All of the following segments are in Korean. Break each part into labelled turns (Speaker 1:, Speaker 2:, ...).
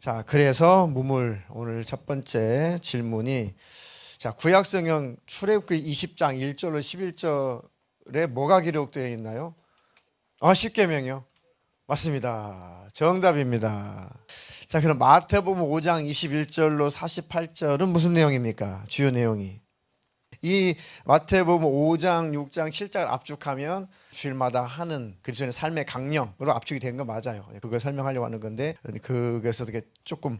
Speaker 1: 자, 그래서 무물 오늘 첫 번째 질문이 자, 구약 성경 출애굽기 20장 1절로 11절에 뭐가 기록되어 있나요? 아, 십계명이요. 맞습니다. 정답입니다. 자, 그럼 마태복음 5장 21절로 48절은 무슨 내용입니까? 주요 내용이. 이 마태복음 5장, 6장, 7장을 압축하면 주일마다 하는 그리스도의 삶의 강령으로 압축이 된거 맞아요. 그걸 설명하려고 하는 건데 그것에서 되게 조금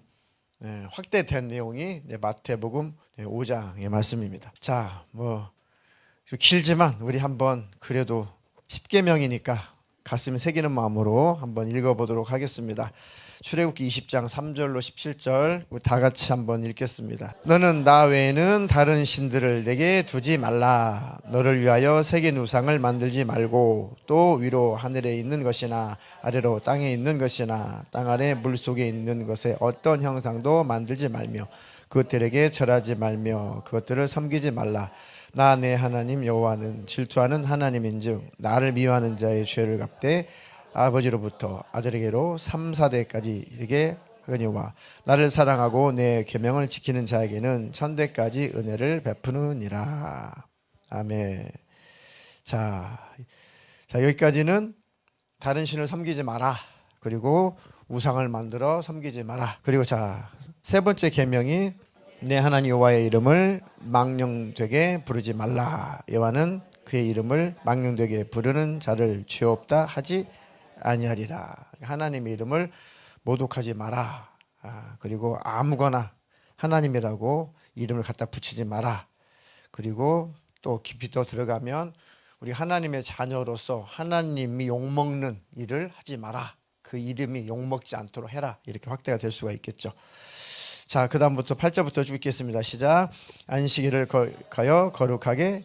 Speaker 1: 예, 확대된 내용이 마태복음 5장의 말씀입니다. 자, 뭐 길지만 우리 한번 그래도 10계명이니까 가슴에 새기는 마음으로 한번 읽어보도록 하겠습니다. 출애굽기 20장 3절로 17절 우리 다 같이 한번 읽겠습니다. 너는 나 외에는 다른 신들을 내게 두지 말라. 너를 위하여 새긴 우상을 만들지 말고 또 위로 하늘에 있는 것이나 아래로 땅에 있는 것이나 땅 아래 물 속에 있는 것에 어떤 형상도 만들지 말며 그것들에게 절하지 말며 그것들을 섬기지 말라. 나 내 하나님 여호와는 질투하는 하나님인즉 나를 미워하는 자의 죄를 갚되 아버지로부터 아들에게로 3, 4대까지 이르게 하거니와 나를 사랑하고 내 계명을 지키는 자에게는 천대까지 은혜를 베푸느니라. 아멘. 자, 자 여기까지는 다른 신을 섬기지 마라. 그리고 우상을 만들어 섬기지 마라. 그리고 자, 세 번째 계명이 내 하나님 여호와의 이름을 망령되게 부르지 말라. 여호와는 그의 이름을 망령되게 부르는 자를 죄 없다 하지 아니하리라. 하나님의 이름을 모독하지 마라. 아, 그리고 아무거나 하나님이라고 이름을 갖다 붙이지 마라. 그리고 또 깊이 더 들어가면 우리 하나님의 자녀로서 하나님이 욕먹는 일을 하지 마라. 그 이름이 욕먹지 않도록 해라. 이렇게 확대가 될 수가 있겠죠. 자, 그 다음부터 8절부터 쭉 읽겠습니다. 시작. 안식일을 거- 가여 거룩하게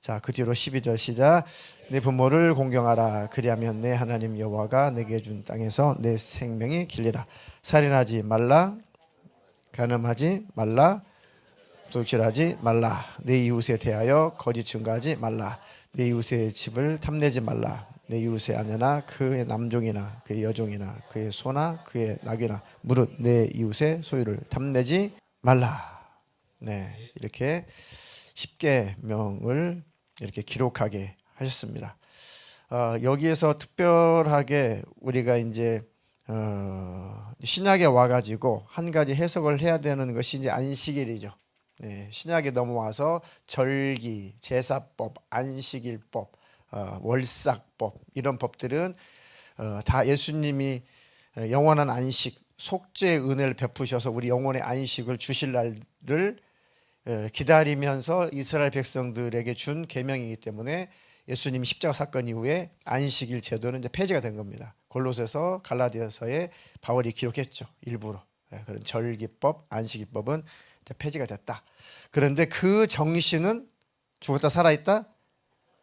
Speaker 1: 자, 그 뒤로 12절 시작. 내 부모를 공경하라. 그리하면 내 하나님 여호와가 내게 준 땅에서 내 생명이 길리라. 살인하지 말라. 간음하지 말라. 도둑질하지 말라. 내 이웃에 대하여 거짓 증거하지 말라. 내 이웃의 집을 탐내지 말라. 내 이웃의 아내나 그의 남종이나 그의 여종이나 그의 소나 그의 낙이나 무릇 내 이웃의 소유를 탐내지 말라. 네, 이렇게 십계 명을 이렇게 기록하게 하셨습니다. 어, 여기에서 특별하게 우리가 이제 어, 신약에 와가지고 한 가지 해석을 해야 되는 것이 이제 안식일이죠. 네, 신약에 넘어와서 절기, 제사법, 안식일법, 어, 월삭법 이런 법들은 어, 다 예수님이 어, 영원한 안식, 속죄의 은혜를 베푸셔서 우리 영원의 안식을 주실 날을 어, 기다리면서 이스라엘 백성들에게 준 계명이기 때문에 예수님 십자가 사건 이후에 안식일 제도는 이제 폐지가 된 겁니다. 골로새서 갈라디아서에 바울이 기록했죠. 일부러 예, 그런 절기법, 안식일법은 폐지가 됐다. 그런데 그 정신은 죽었다 살아있다,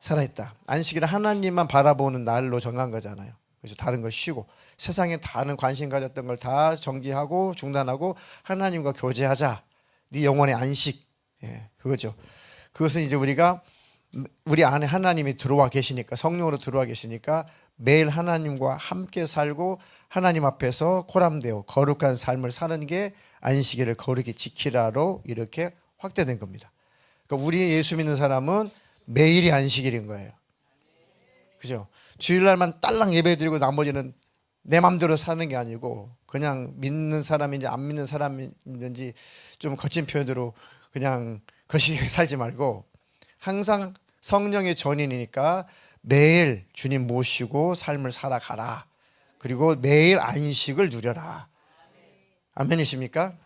Speaker 1: 살아있다. 안식일은 하나님만 바라보는 날로 정한 거잖아요. 그래서 다른 걸 쉬고 세상에 다른 관심 가졌던 걸 다 정지하고 중단하고 하나님과 교제하자. 네 영혼의 안식, 예, 그거죠. 그것은 이제 우리가 우리 안에 하나님이 들어와 계시니까 성령으로 들어와 계시니까 매일 하나님과 함께 살고 하나님 앞에서 코람되어 거룩한 삶을 사는 게 안식일을 거룩히 지키라로 이렇게 확대된 겁니다. 그러니까 우리 예수 믿는 사람은 매일이 안식일인 거예요. 그죠? 주일날만 딸랑 예배 드리고 나머지는 내 맘대로 사는 게 아니고 그냥 믿는 사람인지 안 믿는 사람인지 좀 거친 표현으로 그냥 거시기하게 살지 말고 항상 성령의 전인이니까 매일 주님 모시고 삶을 살아가라. 그리고 매일 안식을 누려라. 아멘이십니까?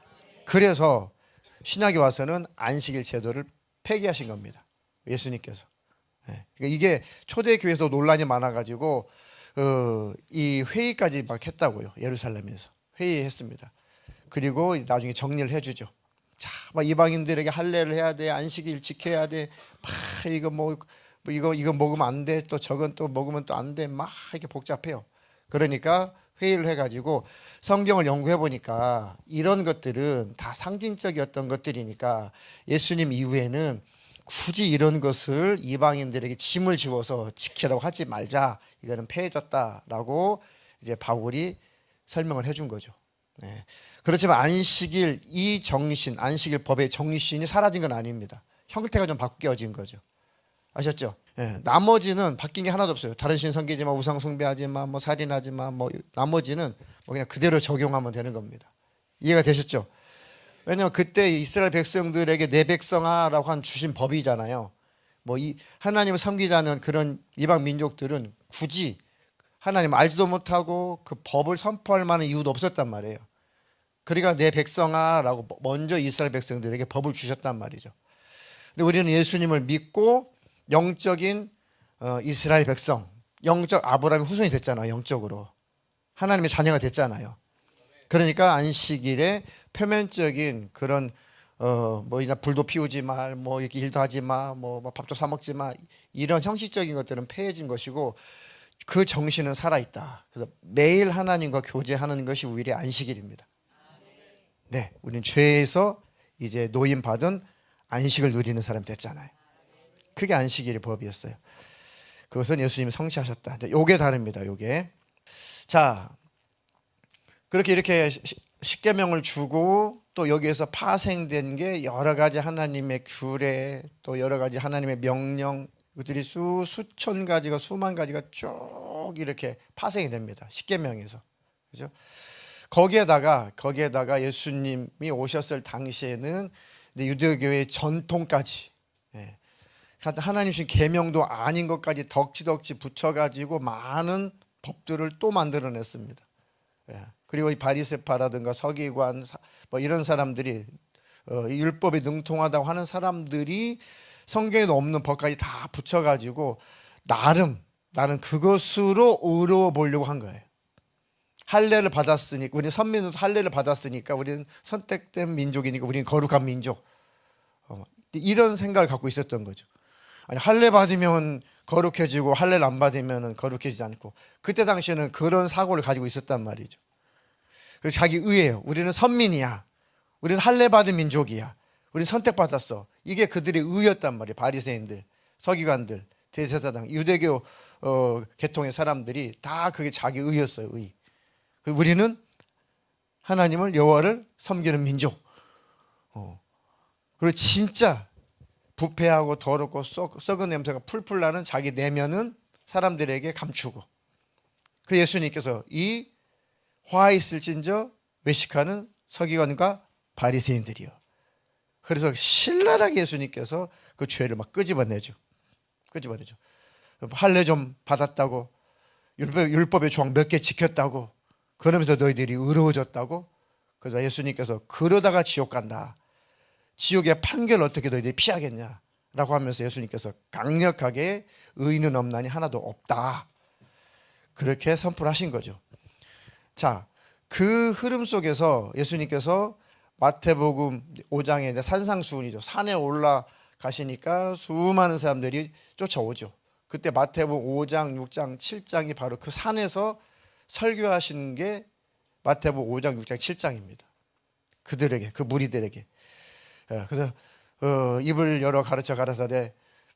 Speaker 1: 그래서 신약에 와서는 안식일 제도를 폐기하신 겁니다. 예수님께서. 예. 그러니까 이게 초대교회에서 논란이 많아가지고 어, 이 회의까지 막 했다고요. 예루살렘에서 회의했습니다. 그리고 나중에 정리를 해주죠. 자, 막 이방인들에게 할례를 해야 돼, 안식일 지켜야 돼, 막 이거 뭐, 뭐 이거 이거 먹으면 안 돼, 또 저건 또 먹으면 또 안 돼, 막 이렇게 복잡해요. 그러니까 회의를 해가지고 성경을 연구해 보니까 이런 것들은 다 상징적이었던 것들이니까 예수님 이후에는 굳이 이런 것을 이방인들에게 짐을 지워서 지키라고 하지 말자. 이거는 폐해졌다라고 이제 바울이 설명을 해준 거죠. 네. 그렇지만 안식일 이 정신, 안식일 법의 정신이 사라진 건 아닙니다. 형태가 좀 바뀌어진 거죠. 아셨죠? 예, 나머지는 바뀐 게 하나도 없어요. 다른 신 섬기지 마, 우상 숭배하지 마, 뭐 살인하지 마, 뭐 나머지는 뭐 그냥 그대로 적용하면 되는 겁니다. 이해가 되셨죠? 왜냐하면 그때 이스라엘 백성들에게 내 백성아라고 한 주신 법이잖아요. 뭐 이 하나님을 섬기자는 그런 이방 민족들은 굳이 하나님 알지도 못하고 그 법을 선포할 만한 이유도 없었단 말이에요. 그러니까 내 백성아라고 먼저 이스라엘 백성들에게 법을 주셨단 말이죠. 근데 우리는 예수님을 믿고 영적인 어, 이스라엘 백성, 영적 아브라함의 후손이 됐잖아요. 영적으로 하나님의 자녀가 됐잖아요. 그러니까 안식일에 표면적인 그런 어 뭐 이나 불도 피우지 말, 뭐 이렇게 일도 하지 마, 뭐 밥도 사 먹지 마 이런 형식적인 것들은 폐해진 것이고 그 정신은 살아 있다. 그래서 매일 하나님과 교제하는 것이 오히려 안식일입니다. 네, 우리는 죄에서 이제 노임 받은 안식을 누리는 사람 됐잖아요. 그게 안식일의 법이었어요. 그것은 예수님이 성취하셨다. 요게 다릅니다. 요게. 자, 그렇게 이렇게 십계명을 주고 또 여기에서 파생된 게 여러 가지 하나님의 규례 또 여러 가지 하나님의 명령 그들이 수 수천 가지가 수만 가지가 쭉 이렇게 파생이 됩니다. 십계명에서 그죠? 거기에다가 거기에다가 예수님이 오셨을 당시에는 유대교의 전통까지 예. 하나님 주신 계명도 아닌 것까지 덕지덕지 붙여가지고 많은 법들을 또 만들어냈습니다. 예. 그리고 이 바리세파라든가 서기관 뭐 이런 사람들이 어, 율법에 능통하다고 하는 사람들이 성경에도 없는 법까지 다 붙여가지고 나름 나는 그것으로 의로워 보려고 한 거예요. 할례를 받았으니까 우리 선민은 할례를 받았으니까 우리는 선택된 민족이니까 우리는 거룩한 민족. 어, 이런 생각을 갖고 있었던 거죠. 아니 할례 받으면 거룩해지고 할례를 안 받으면 거룩해지지 않고 그때 당시에는 그런 사고를 가지고 있었단 말이죠. 그래서 자기 의예요. 우리는 선민이야. 우리는 할례 받은 민족이야. 우리는 선택받았어. 이게 그들의 의였단 말이에요. 바리새인들, 서기관들, 대제사장, 유대교 어, 계통의 사람들이 다 그게 자기 의였어요. 의. 우리는 하나님을 여호와를 섬기는 민족. 어. 그리고 진짜 부패하고 더럽고 썩, 썩은 냄새가 풀풀 나는 자기 내면은 사람들에게 감추고 그 예수님께서 이 화 있을진저 외식하는 서기관과 바리새인들이요. 그래서 신랄하게 예수님께서 그 죄를 막 끄집어내죠. 끄집어내죠. 할례 좀 받았다고 율법, 율법의 조항 몇 개 지켰다고 그러면서 너희들이 의로워졌다고 그래서 예수님께서 그러다가 지옥 간다. 지옥의 판결 어떻게 너희들이 피하겠냐 라고 하면서 예수님께서 강력하게 의인은 없나니 하나도 없다. 그렇게 선포를 하신 거죠. 자, 그 흐름 속에서 예수님께서 마태복음 5장에 산상수훈이죠. 산에 올라가시니까 수많은 사람들이 쫓아오죠. 그때 마태복음 5장, 6장, 7장이 바로 그 산에서 설교하신 게 마태복음 5장, 6장, 7장입니다. 그들에게, 그 무리들에게. 예, 그래서 어, 입을 열어 가르쳐 가라사대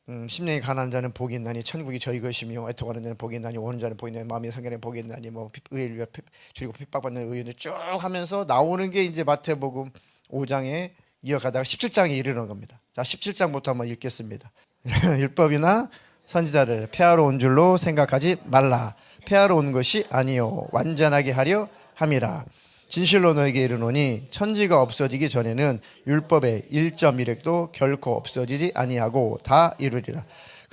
Speaker 1: 음, 심령이 가난한 자는 복이 있나니 천국이 저희 것이며 애통하는 자는 복이 있나니 오는 자는 복이 있나니 마음의 성결에 복이 있나니 뭐 의를 위해 줄이고 핍박받는 의인을 쭉 하면서 나오는 게 이제 마태복음 5장에 이어가다가 17장에 이르는 겁니다. 자, 17장부터 한번 읽겠습니다. 율법이나 선지자를 폐하러 온 줄로 생각하지 말라. 폐하러 온 것이 아니요 완전하게 하려 함이라. 진실로 너에게 이르노니 천지가 없어지기 전에는 율법의 1.1획도 결코 없어지지 아니하고 다 이루리라.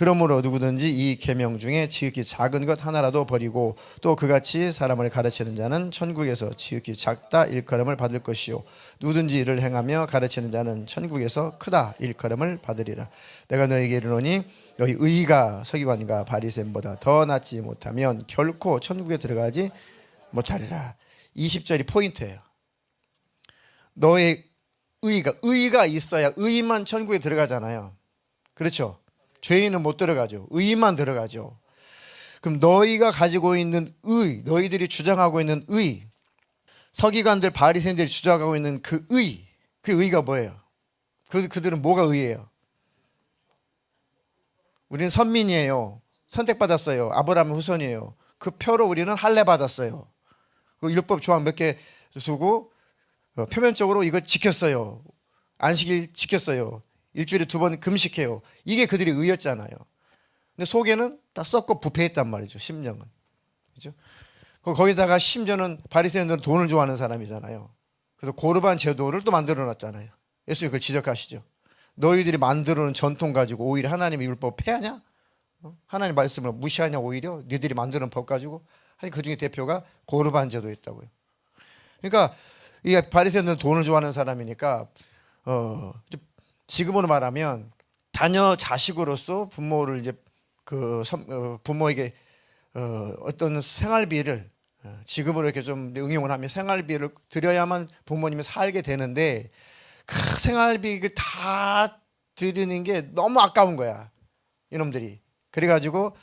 Speaker 1: 그러므로 누구든지 이 계명 중에 지극히 작은 것 하나라도 버리고 또 그같이 사람을 가르치는 자는 천국에서 지극히 작다 일컬음을 받을 것이요 누구든지 이를 행하며 가르치는 자는 천국에서 크다 일컬음을 받으리라. 내가 너에게 이르노니 너희 의가 서기관과 바리새인보다 더 낫지 못하면 결코 천국에 들어가지 못하리라. 20절이 포인트예요. 너의 의가 의가 있어야 의만 천국에 들어가잖아요. 그렇죠? 죄인은 못 들어가죠. 의만 들어가죠. 그럼 너희가 가지고 있는 의, 너희들이 주장하고 있는 의, 서기관들 바리새인들이 주장하고 있는 그 의, 그 의가 뭐예요? 그 그들은 뭐가 의예요? 우리는 선민이에요. 선택받았어요. 아브라함 후손이에요. 그 표로 우리는 할례 받았어요. 그 율법 조항 몇개 두고 어, 표면적으로 이거 지켰어요. 안식일 지켰어요. 일주일에 두 번 금식해요. 이게 그들이 의였잖아요. 근데 속에는 다 썩고 부패했단 말이죠. 심령은. 그죠? 그 거기다가 심지어는 바리새인들은 돈을 좋아하는 사람이잖아요. 그래서 고르반 제도를 또 만들어 놨잖아요. 예수님 그걸 지적하시죠. 너희들이 만들어 놓은 전통 가지고 오히려 하나님의 율법 폐하냐? 어? 하나님 말씀을 무시하냐 오히려 너희들이 만드는 법 가지고 아니 그 중에 대표가 고르반 제도였다고요. 그러니까 이 바리새인들은 돈을 좋아하는 사람이니까 어 지금으로 말하면 자녀 자식으로서 부모를 이제 그 선- 어, 부모에게 어, 어떤 생활비를 어, 지금으로 이렇게 좀 응용을 하면 생활비를 드려야만 부모님이 살게 되는데 그 생활비 그다 드리는 게 너무 아까운 거야 이놈들이. 그래가지고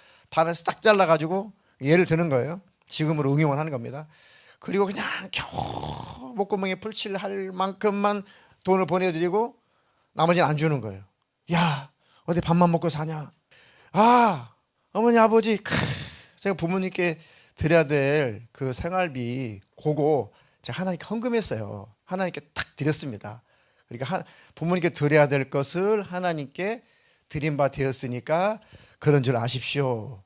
Speaker 1: 싹 잘라가지고 예를 드는 거예요. 지금으로 응용을 하는 겁니다. 그리고 그냥 겨우 목구멍에 풀칠할 만큼만 돈을 보내드리고 나머지는 안 주는 거예요. 야 어디 밥만 먹고 사냐? 아 어머니 아버지 크, 제가 부모님께 드려야 될 그 생활비 그거 제가 하나님께 헌금했어요. 하나님께 탁 드렸습니다. 그러니까 하, 부모님께 드려야 될 것을 하나님께 드린 바 되었으니까 그런 줄 아십시오.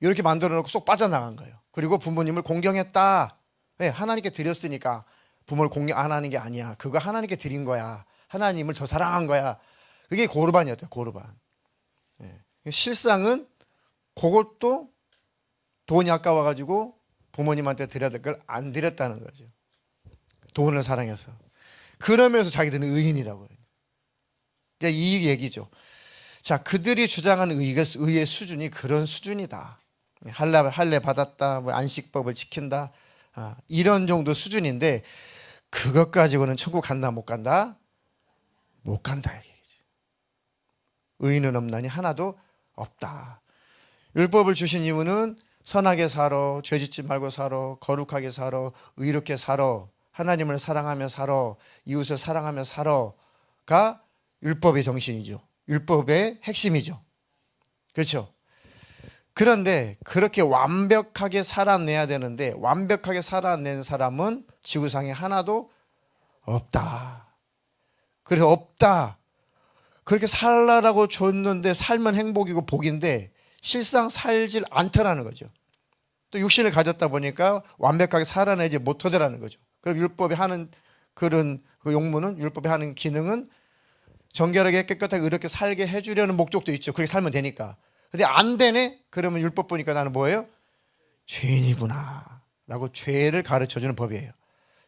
Speaker 1: 이렇게 만들어 놓고 쏙 빠져나간 거예요. 그리고 부모님을 공경했다. 왜 하나님께 드렸으니까 부모를 공경 안 하는 게 아니야. 그거 하나님께 드린 거야 하나님을 더 사랑한 거야 그게 고르반이었대요 고르반 실상은 그것도 돈이 아까워가지고 부모님한테 드려야 될 걸 안 드렸다는 거죠. 돈을 사랑해서. 그러면서 자기들은 의인이라고 해요. 이제 이 얘기죠. 자, 그들이 주장하는 의가, 의의 수준이 그런 수준이다. 할례, 할례 받았다, 뭐 안식법을 지킨다, 아, 이런 정도 수준인데 그것 가지고는 천국 간다 못 간다? 못 간다 이게. 의인은 없나니 하나도 없다. 율법을 주신 이유는 선하게 살아, 죄짓지 말고 살아, 거룩하게 살아, 의롭게 살아, 하나님을 사랑하며 살아, 이웃을 사랑하며 살아가 율법의 정신이죠. 율법의 핵심이죠. 그렇죠? 그런데 그렇게 완벽하게 살아내야 되는데 완벽하게 살아낸 사람은 지구상에 하나도 없다. 그래서 없다. 그렇게 살라라고 줬는데 살면 행복이고 복인데 실상 살질 않더라는 거죠. 또 육신을 가졌다 보니까 완벽하게 살아내지 못하더라는 거죠. 그럼 율법이 하는 그런 그 용무는 율법이 하는 기능은 정결하게 깨끗하게 이렇게 살게 해주려는 목적도 있죠. 그렇게 살면 되니까. 근데 안 되네? 그러면 율법 보니까 나는 뭐예요? 죄인이구나. 라고 죄를 가르쳐 주는 법이에요.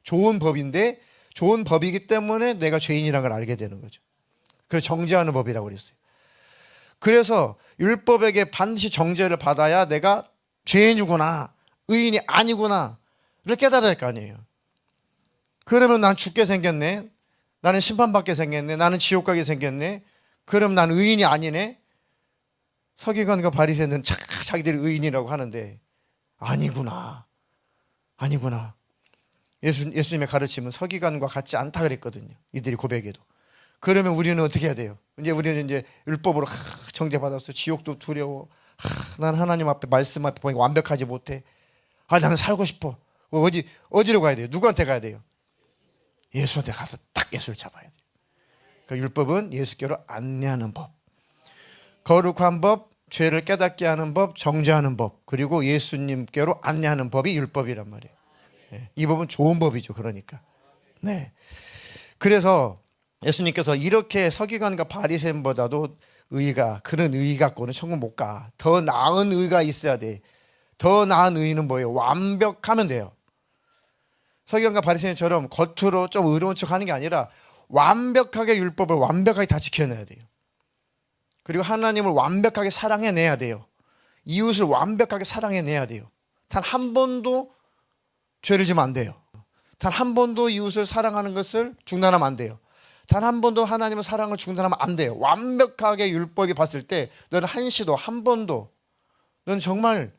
Speaker 1: 좋은 법인데 좋은 법이기 때문에 내가 죄인이라는 걸 알게 되는 거죠. 그래서 정죄하는 법이라고 그랬어요. 그래서 율법에게 반드시 정죄를 받아야 내가 죄인이구나, 의인이 아니구나를 깨달아야 할 거 아니에요. 그러면 난 죽게 생겼네. 나는 심판받게 생겼네. 나는 지옥 가게 생겼네. 그럼 난 의인이 아니네. 서기관과 바리새는 자기들이 의인이라고 하는데 아니구나. 아니구나. 예수, 예수님의 가르침은 서기관과 같지 않다 그랬거든요. 이들이 고백해도. 그러면 우리는 어떻게 해야 돼요? 이제 우리는 이제 율법으로 하, 정죄받았어. 지옥도 두려워. 하, 난 하나님 앞에 말씀 앞에 보니까 완벽하지 못해. 아 나는 살고 싶어. 어디 어디로 가야 돼요? 누구한테 가야 돼요? 예수한테 가서 딱 예수를 잡아야 돼요. 그 율법은 예수께로 안내하는 법. 거룩한 법, 죄를 깨닫게 하는 법, 정죄하는 법, 그리고 예수님께로 안내하는 법이 율법이란 말이에요. 예, 이 법은 좋은 법이죠. 그러니까. 네. 그래서 예수님께서 이렇게 서기관과 바리새인보다도 의가 그런 의 갖고는 천국 못 가. 더 나은 의가 있어야 돼. 더 나은 의는 뭐예요? 완벽하면 돼요. 서기관과 바리새인처럼 겉으로 좀 의로운 척하는 게 아니라 완벽하게 율법을 완벽하게 다 지켜내야 돼요. 그리고 하나님을 완벽하게 사랑해내야 돼요. 이웃을 완벽하게 사랑해내야 돼요. 단 한 번도 죄를 지면 안 돼요. 단 한 번도 이웃을 사랑하는 것을 중단하면 안 돼요. 단 한 번도 하나님의 사랑을 중단하면 안 돼요. 완벽하게 율법이 봤을 때 너는 한시도 한 번도 너는 정말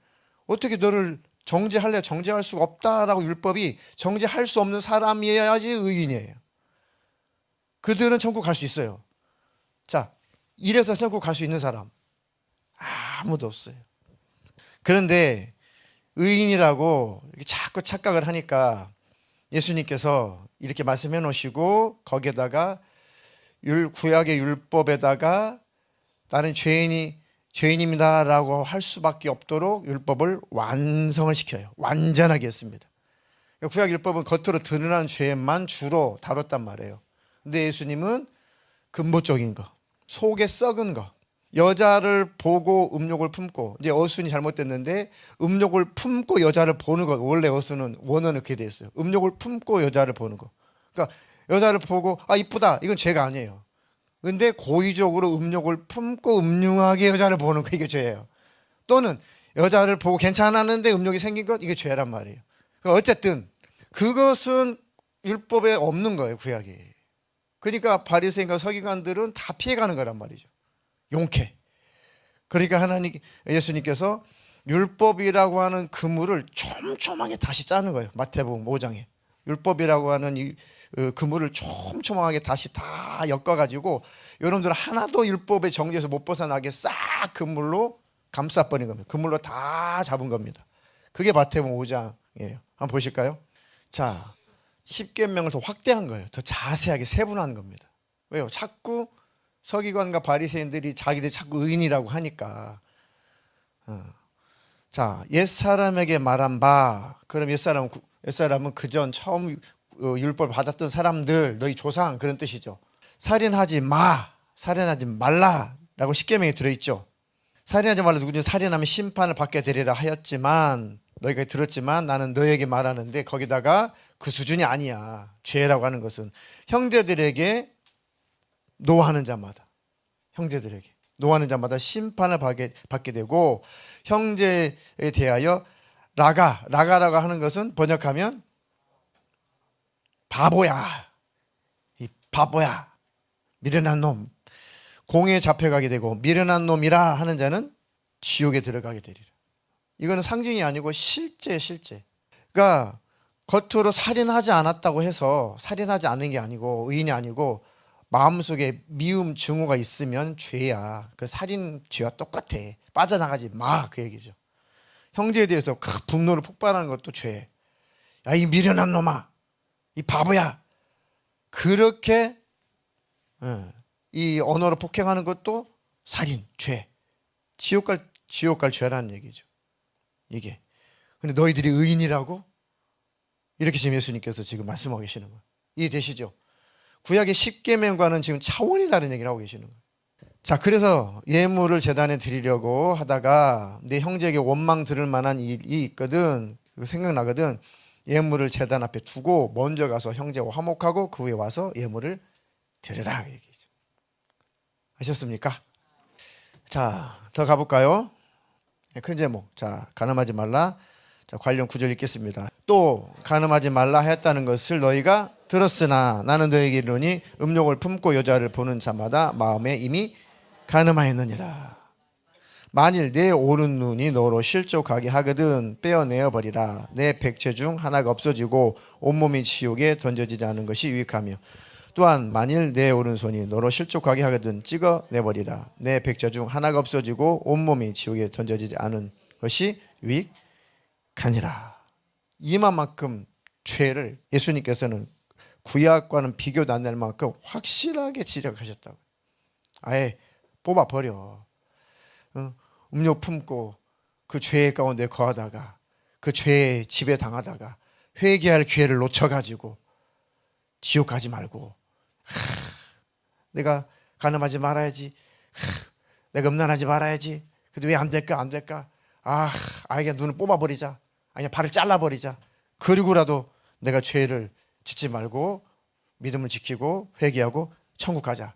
Speaker 1: 어떻게 너를 정죄할래 정죄할 수가 없다라고 율법이 정죄할 수 없는 사람이어야지 의인이에요. 그들은 천국 갈 수 있어요. 자, 이래서 천국 갈 수 있는 사람 아무도 없어요. 그런데 의인이라고 이렇게 자꾸 착각을 하니까 예수님께서 이렇게 말씀해 놓으시고 거기에다가 율 구약의 율법에다가 나는 죄인이 죄인입니다라고 할 수밖에 없도록 율법을 완성을 시켜요. 완전하게 했습니다. 그러니까 구약 율법은 겉으로 드러나는 죄만 주로 다뤘단 말이에요. 근데 예수님은 근본적인 거, 속에 썩은 거, 여자를 보고 음욕을 품고 이제 어순이 잘못됐는데 음욕을 품고 여자를 보는 것 원래 어순은 원어는 그렇게 돼 있어요. 음욕을 품고 여자를 보는 거. 그러니까 여자를 보고 아 이쁘다 이건 죄가 아니에요. 근데 고의적으로 음욕을 품고 음흉하게 여자를 보는 거 이게 죄예요. 또는 여자를 보고 괜찮았는데 음욕이 생긴 것 이게 죄란 말이에요. 그러니까 어쨌든 그것은 율법에 없는 거예요 구약에. 그러니까 바리새인과 서기관들은 다 피해가는 거란 말이죠. 용케. 그러니까 하나님 예수님께서 율법이라고 하는 그물을 촘촘하게 다시 짜는 거예요. 마태복음 5장에 율법이라고 하는 이 어, 그물을 촘촘하게 다시 다 엮어가지고 여러분들 하나도 율법의 정죄에서 못 벗어나게 싹 그물로 감싸버린 겁니다. 그물로 다 잡은 겁니다. 그게 마태복음 5장이에요. 한번 보실까요? 자, 10계명을 더 확대한 거예요. 더 자세하게 세분한 겁니다. 왜요? 자꾸 서기관과 바리새인들이 자기들 자꾸 의인이라고 하니까 어. 자, 옛 사람에게 말한 바 그럼 옛 사람 옛 사람은 그전 처음 어, 율법을 받았던 사람들 너희 조상 그런 뜻이죠. 살인하지 마, 살인하지 말라 라고 십계명에 들어 있죠. 살인하지 말라 누구든지 살인하면 심판을 받게 되리라 하였지만 너희가 들었지만 나는 너에게 말하는데 거기다가 그 수준이 아니야. 죄라고 하는 것은 형제들에게 노하는 자마다 형제들에게 노하는 자마다 심판을 받게, 받게 되고 형제에 대하여 라가 라가라고 하는 것은 번역하면 바보야 이 바보야 미련한 놈 공에 잡혀가게 되고 미련한 놈이라 하는 자는 지옥에 들어가게 되리라. 이거는 상징이 아니고 실제 실제. 그러니까 겉으로 살인하지 않았다고 해서 살인하지 않은 게 아니고 의인이 아니고 마음속에 미움 증오가 있으면 죄야. 그 살인 죄와 똑같아. 빠져나가지 마. 그 얘기죠. 형제에 대해서 큰 분노를 폭발하는 것도 죄. 야, 이 미련한 놈아. 이 바보야. 그렇게 어, 이 언어로 폭행하는 것도 살인, 죄. 지옥 갈 지옥 갈 죄라는 얘기죠. 이게. 근데 너희들이 의인이라고 이렇게 지금 예수님께서 지금 말씀하고 계시는 거예요. 이해되시죠? 구약의 십계명과는 지금 차원이 다른 얘기를 하고 계시는 거예요. 자, 그래서 예물을 재단에 드리려고 하다가 내 형제에게 원망 들을 만한 일이 있거든. 그 생각나거든. 예물을 재단 앞에 두고 먼저 가서 형제와 화목하고 그 후에 와서 예물을 드리라 그 얘기죠. 아셨습니까? 자, 더 가볼까요? 네, 큰 제목. 자, 가늠하지 말라. 자, 관련 구절 읽겠습니다. 또 가늠하지 말라 했다는 것을 너희가 들었으나 나는 너에게 이르노니 음욕을 품고 여자를 보는 자마다 마음에 이미 가늠하였느니라. 만일 내 오른 눈이 너로 실족하게 하거든 빼어내어 버리라. 내 백체 중 하나가 없어지고 온몸이 지옥에 던져지지 않은 것이 유익하며 또한 만일 내 오른손이 너로 실족하게 하거든 찍어 내버리라. 내 백자 중 하나가 없어지고 온몸이 지옥에 던져지지 않은 것이 유익하니라. 이만큼 죄를 예수님께서는 구약과는 비교도 안 될 만큼 확실하게 지적하셨다고. 아예 뽑아 버려. 어? 음료 품고 그죄 가운데 거하다가 그 죄에 지배 당하다가 회개할 기회를 놓쳐가지고 지옥 가지 말고 하, 내가 가늠하지 말아야지. 하, 내가 음란하지 말아야지. 근데 왜 안 될까 안 될까? 아, 아이가 눈을 뽑아 버리자. 아니 발을 잘라 버리자. 그리고라도 내가 죄를 짓지 말고 믿음을 지키고 회개하고 천국 가자.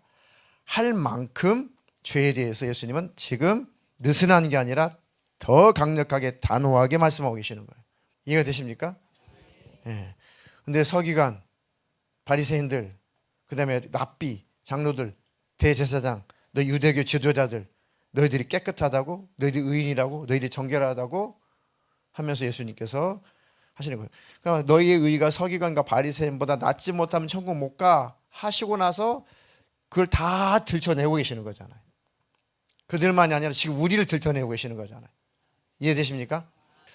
Speaker 1: 할 만큼 죄에 대해서 예수님은 지금 느슨한 게 아니라 더 강력하게 단호하게 말씀하고 계시는 거예요. 이해가 되십니까? 예. 근데 서기관, 바리새인들, 그다음에 랍비, 장로들, 대제사장, 너 유대교 지도자들, 너희들이 깨끗하다고, 너희들이 의인이라고, 너희들이 정결하다고 하면서 예수님께서 하시는 거예요. 그러니까 너희의 의가 서기관과 바리새인보다 낫지 못하면 천국 못 가 하시고 나서 그걸 다 들춰내고 계시는 거잖아요. 그들만이 아니라 지금 우리를 들춰내고 계시는 거잖아요. 이해되십니까?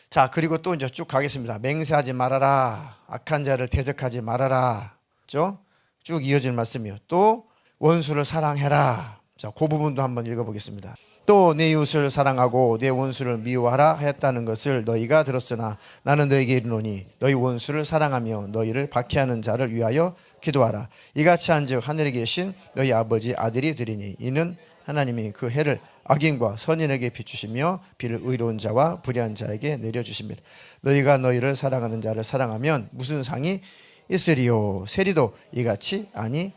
Speaker 1: 자, 그리고 또 이제 쭉 가겠습니다. 맹세하지 말아라. 악한 자를 대적하지 말아라. 그죠? 쭉 이어질 말씀이요. 또 원수를 사랑해라. 자, 그 부분도 한번 읽어보겠습니다. 또 내 이웃을 사랑하고 내 원수를 미워하라 하였다는 것을 너희가 들었으나 나는 너희에게 이르노니 너희 원수를 사랑하며 너희를 박해하는 자를 위하여 기도하라. 이같이 한즉 하늘에 계신 너희 아버지 아들이 되리니 이는 하나님이 그 해를 악인과 선인에게 비추시며 비를 의로운 자와 불의한 자에게 내려주십니다. 너희가 너희를 사랑하는 자를 사랑하면 무슨 상이 있으리요? 세리도 이같이 아니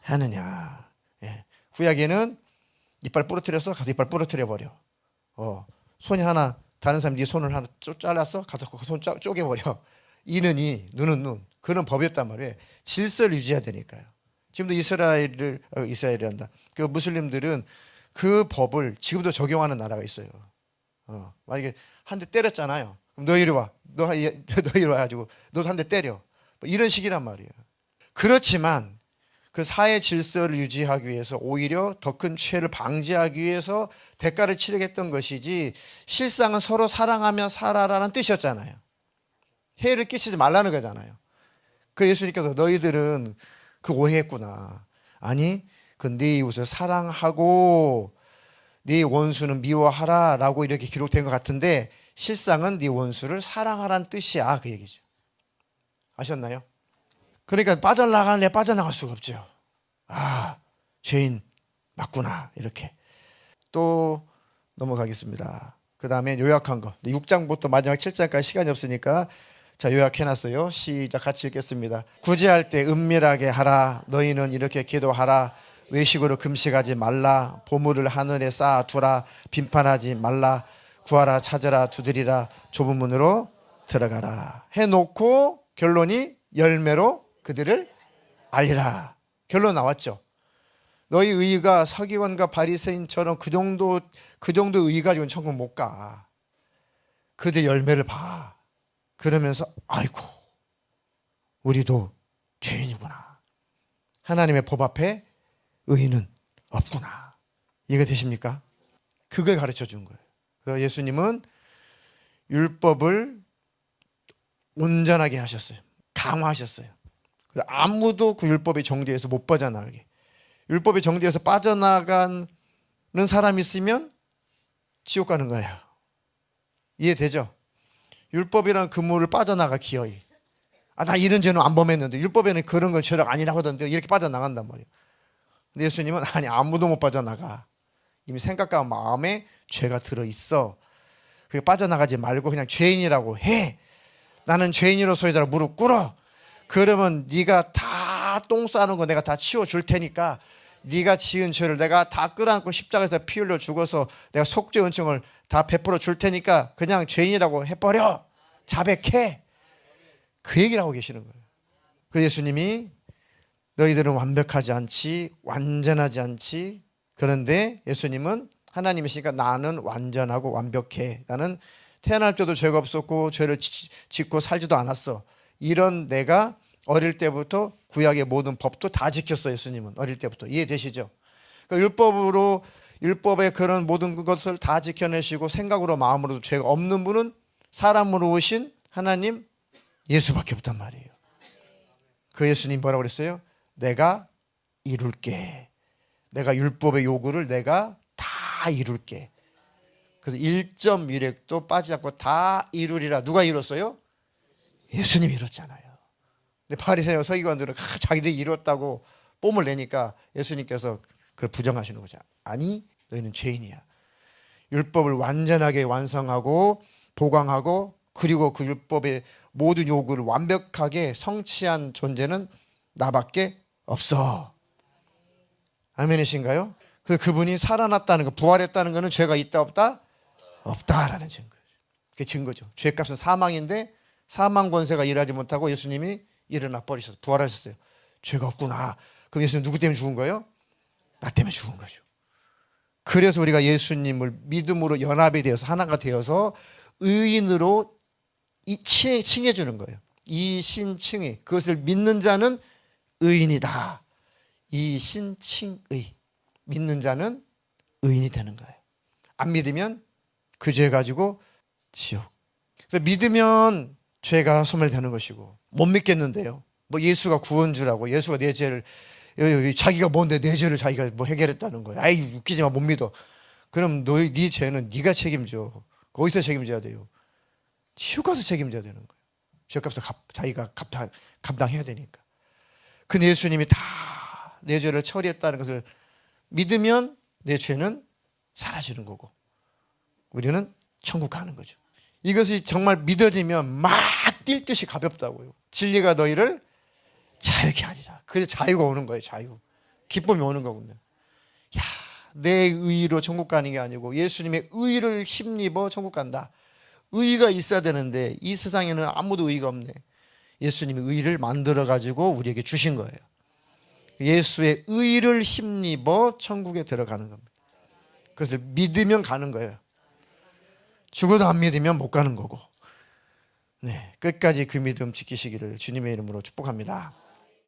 Speaker 1: 하느냐? 예. 구약에는 이빨 부러뜨려서 가서 이빨 부러뜨려 버려. 어, 손이 하나 다른 사람 네 손을 하나 쪼, 잘랐어 가서 그손 쪼개 버려. 이는 이, 눈은 눈. 그런 법이었단 말이에요. 질서를 유지해야 되니까요. 지금도 이스라엘을 어, 이스라엘이란다. 그 무슬림들은 그 법을 지금도 적용하는 나라가 있어요. 어, 만약에 한 대 때렸잖아요. 그럼 너 이리 와. 너, 너 이리 와가지고 너도 한대 때려. 뭐 이런 식이란 말이에요. 그렇지만 그 사회 질서를 유지하기 위해서 오히려 더 큰 죄를 방지하기 위해서 대가를 치르겠던 것이지 실상은 서로 사랑하며 살아라는 뜻이었잖아요. 해를 끼치지 말라는 거잖아요. 그 예수님께서 너희들은 그 오해했구나. 아니, 그네 이웃을 사랑하고 네 원수는 미워하라라고 이렇게 기록된 것 같은데 실상은 네 원수를 사랑하라는 뜻이야 그 얘기죠. 아셨나요? 그러니까 빠져나가는 애 빠져나갈 수가 없죠. 아, 죄인 맞구나. 이렇게. 또 넘어가겠습니다. 그 다음에 요약한 거. 6장부터 마지막 7장까지 시간이 없으니까 자, 요약해놨어요. 시작 같이 읽겠습니다. 구제할 때 은밀하게 하라. 너희는 이렇게 기도하라. 외식으로 금식하지 말라. 보물을 하늘에 쌓아두라. 빈판하지 말라. 구하라 찾으라 두드리라 좁은 문으로 들어가라 해놓고 결론이 열매로 그들을 알리라. 결론 나왔죠. 너희 의가 서기관과 바리새인처럼 그 정도 그 정도 의 가지고는 천국 못 가. 그들 열매를 봐. 그러면서 아이고 우리도 죄인이구나. 하나님의 법 앞에 의는 없구나. 이해가 되십니까? 그걸 가르쳐 준 거예요. 그래서 예수님은 율법을 온전하게 하셨어요. 강화하셨어요. 그래서 아무도 그 율법의 정죄에서 못 빠져나가게. 율법의 정죄에서 빠져나가는 사람이 있으면 지옥 가는 거예요. 이해되죠? 율법이란 그물을 빠져나가 기어이. 아, 나 이런 죄는 안 범했는데 율법에는 그런 건 죄가 아니라고 하던데 이렇게 빠져나간단 말이에요. 근데 예수님은 아니 아무도 못 빠져나가. 이미 생각과 마음에 죄가 들어 있어. 그게 빠져나가지 말고 그냥 죄인이라고 해. 나는 죄인으로서이다 무릎 꿇어. 그러면 네가 다 똥 싸는 거 내가 다 치워 줄 테니까 네가 지은 죄를 내가 다 끌어안고 십자가에서 피 흘려 죽어서 내가 속죄 은총을 다 베풀어 줄 테니까 그냥 죄인이라고 해버려. 자백해. 그 얘기를 하고 계시는 거예요. 그 예수님이 너희들은 완벽하지 않지, 완전하지 않지. 그런데 예수님은 하나님이시니까 나는 완전하고 완벽해. 나는 태어날 때도 죄가 없었고 죄를 지- 짓고 살지도 않았어. 이런 내가 어릴 때부터 구약의 모든 법도 다 지켰어 예수님은 어릴 때부터 이해되시죠? 그러니까 율법으로 율법의 그런 모든 것을 다 지켜내시고 생각으로 마음으로도 죄가 없는 분은 사람으로 오신 하나님 예수밖에 없단 말이에요. 그 예수님 뭐라고 그랬어요? 내가 이룰게. 내가 율법의 요구를 내가 다 이룰게. 그래서 1.1획도 빠지지 않고 다 이루리라. 누가 이뤘어요? 예수님이 이뤘잖아요. 근데 바리새와 서기관들은 아, 자기들이 이뤘다고 뽐을 내니까 예수님께서 그걸 부정하시는 거죠. 아니, 너희는 죄인이야. 율법을 완전하게 완성하고 보강하고 그리고 그 율법의 모든 요구를 완벽하게 성취한 존재는 나밖에 없어. 아멘이신가요? 그 그분이 살아났다는 거, 부활했다는 거는 죄가 있다 없다? 없다라는 증거죠. 그게 증거죠. 죄값은 사망인데 사망 권세가 일하지 못하고 예수님이 일어나 버리셔서 부활하셨어요. 죄가 없구나. 그럼 예수님 누구 때문에 죽은 거예요? 나 때문에 죽은 거죠. 그래서 우리가 예수님을 믿음으로 연합이 되어서 하나가 되어서 의인으로 이 칭해, 칭해 주는 거예요. 이 신칭의 그것을 믿는 자는 의인이다. 이 신칭의 믿는 자는 의인이 되는 거예요. 안 믿으면 그 죄 가지고 지옥. 그래서 믿으면 죄가 소멸되는 것이고 못 믿겠는데요. 뭐 예수가 구원주라고 예수가 내 죄를 자기가 뭔데 내 죄를 자기가 뭐 해결했다는 거야. 아이 웃기지 마못 믿어. 그럼 너희 네 죄는 네가 책임져. 어디서 책임져야 돼요? 지옥 가서 책임져야 되는 거예요. 죄값을 갚, 자기가 감당, 감당해야 되니까. 그 예수님이 다 내 죄를 처리했다는 것을 믿으면 내 죄는 사라지는 거고 우리는 천국 가는 거죠. 이것이 정말 믿어지면 막 뛸 듯이 가볍다고요. 진리가 너희를 자유케 하리라. 그래서 자유가 오는 거예요. 자유. 기쁨이 오는 거군요. 야, 내 의로 천국 가는 게 아니고 예수님의 의를 힘입어 천국 간다. 의가 있어야 되는데 이 세상에는 아무도 의가 없네. 예수님이 의를 만들어 가지고 우리에게 주신 거예요. 예수의 의를 힘입어 천국에 들어가는 겁니다. 그것을 믿으면 가는 거예요. 죽어도 안 믿으면 못 가는 거고. 네, 끝까지 그 믿음 지키시기를 주님의 이름으로 축복합니다.